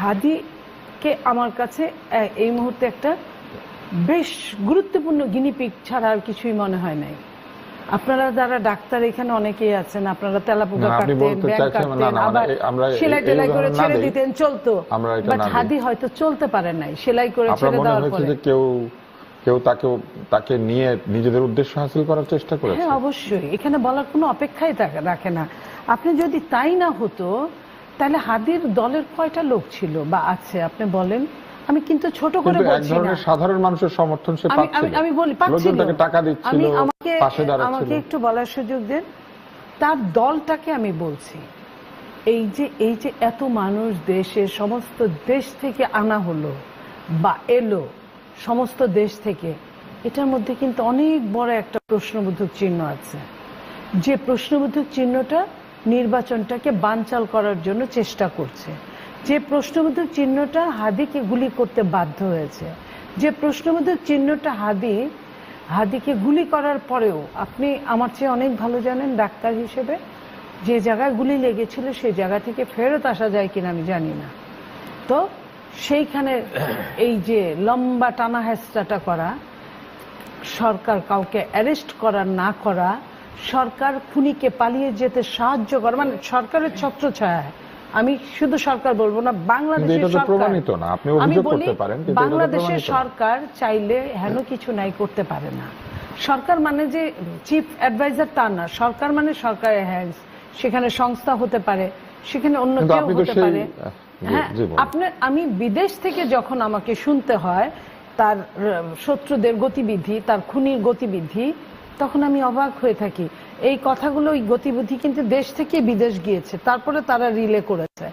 হাদিকে আমার কাছে এই মুহূর্তে একটা বেশ গুরুত্বপূর্ণ গিনিপিক ছাড়া আর কিছুই মনে হয় নাই। আপনারা যারা ডাক্তার এখানে অনেকেই আছেন আপনারা তেলাপোকা কাটতেন কাটতেন আবার আমরা- আমরা এই- সেলাই টেলাই করে ছেড়ে দিতেন চলতো। বাট হাদি হয়তো চলতে পারে নাই সেলাই করে ছেড়ে দেওয়ার পরে। কেউ কেউ তাকে তাকে নিয়ে নিজেদের উদ্দেশ্য হাসিল করার চেষ্টা করেছে? হ্যাঁ অবশ্যই। এখানে বলার কোনো অপেক্ষাই রাখে না। আপনি যদি তাই না হতো তাহলে হাদির দলের কয়টা লোক ছিল? বা আছে আপনি বলেন। আমি কিন্তু ছোট করে বলছি না। সাধারণ মানুষের সমর্থন সে পাচ্ছিল আমি বলি পাচ্ছিল টাকা দিচ্ছিল আমি আমাকে আমাকে একটু বলার সুযোগ দেন। তার দলটাকে আমি বলছি। এই যে এই যে এত মানুষ দেশে সমস্ত দেশ থেকে আনা হলো বা এলো সমস্ত দেশ থেকে এটার মধ্যে কিন্তু অনেক বড় একটা প্রশ্নবোধক চিহ্ন আছে। যে প্রশ্নবোধক চিহ্নটা নির্বাচনটাকে বানচাল করার জন্য চেষ্টা করছে। যে প্রশ্নবোধক চিহ্নটা হাদিকে গুলি করতে বাধ্য হয়েছে। যে প্রশ্নবোধক চিহ্নটা হাদি, হাদিকে গুলি করার পরেও আপনি আমার চেয়ে অনেক ভালো জানেন ডাক্তার হিসেবে, যে জায়গায় গুলি লেগেছিল সেই জায়গা থেকে ফেরত আসা যায় কিনা আমি জানি না। তো সেইখানে এই যে লম্বা টানা হেঁচড়াটা করা, সরকার কাউকে অ্যারেস্ট করা, না করা সরকার খুনিকে পালিয়ে যেতে সাহায্য করা মানে সরকারের ছত্রছায়া আমি শুধু সরকার বলব না বাংলাদেশের সরকার। প্রমাণিত না আপনি অভিযোগ করতে পারেন কিন্তু এটা তো বাংলাদেশের সরকার চাইলে হেন কিছু নাই করতে পারে না। সরকার মানে যে চিফ অ্যাডভাইজার তা না সরকার মানে সরকারের হ্যান্ডস সেখানে সংস্থা হতে পারে সেখানে অন্য কেউ হতে পারে। হ্যাঁ। আপনার আমি বিদেশ থেকে যখন আমাকে শুনতে হয় তার শত্রুদের গতিবিধি তার খুনির গতিবিধি তখন আমি অবাক হয়ে থাকি। এই কথাগুলো ওই গতিবিধি কিন্তু দেশ থেকে বিদেশ গিয়েছে তারপরে তারা রিলে করেছে।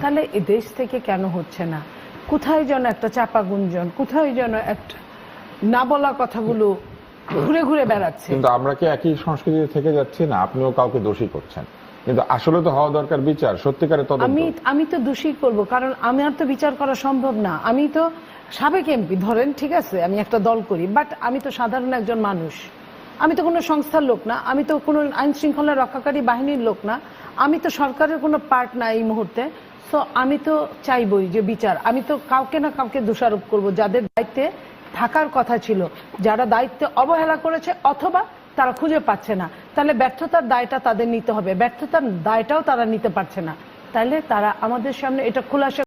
তাহলে দেশ থেকে কেন হচ্ছে না? কোথায় যেন একটা চাপা গুঞ্জন কোথায় যেন একটা না বলা কথাগুলো ঘুরে ঘুরে বেড়াচ্ছে। কিন্তু আমরা কি একই সংস্কৃতি থেকে যাচ্ছি না? আপনিও কাউকে দোষী করছেন। কিন্তু আসলে তো হওয়া দরকার বিচার সত্যিকারের তদন্ত। আমি আমি তো দোষী করব কারণ আমি আর তো বিচার করা সম্ভব না। আমি তো সাবেক এমপি ধরেন ঠিক আছে আমি একটা দল করি বাট আমি তো সাধারণ একজন মানুষ। আমি তো কোনো সংস্থার লোক না, আমি তো কোনো আইন শৃঙ্খলা রক্ষাকারী বাহিনীর লোক না, আমি তো সরকারের কোনো পার্ট না এই মুহূর্তে। সো আমি তো চাইবই যে বিচার, আমি তো কাউকে না কাউকে দোষারোপ করব, যাদের দায়িত্বে থাকার কথা ছিল, যারা দায়িত্বে অবহেলা করেছে অথবা তারা খুঁজে পাচ্ছে না। তাহলে ব্যর্থতার দায়টা তাদের নিতে হবে, ব্যর্থতার দায়টাও তারা নিতে পারছে না। তাহলে তারা আমাদের সামনে এটা খোলাসা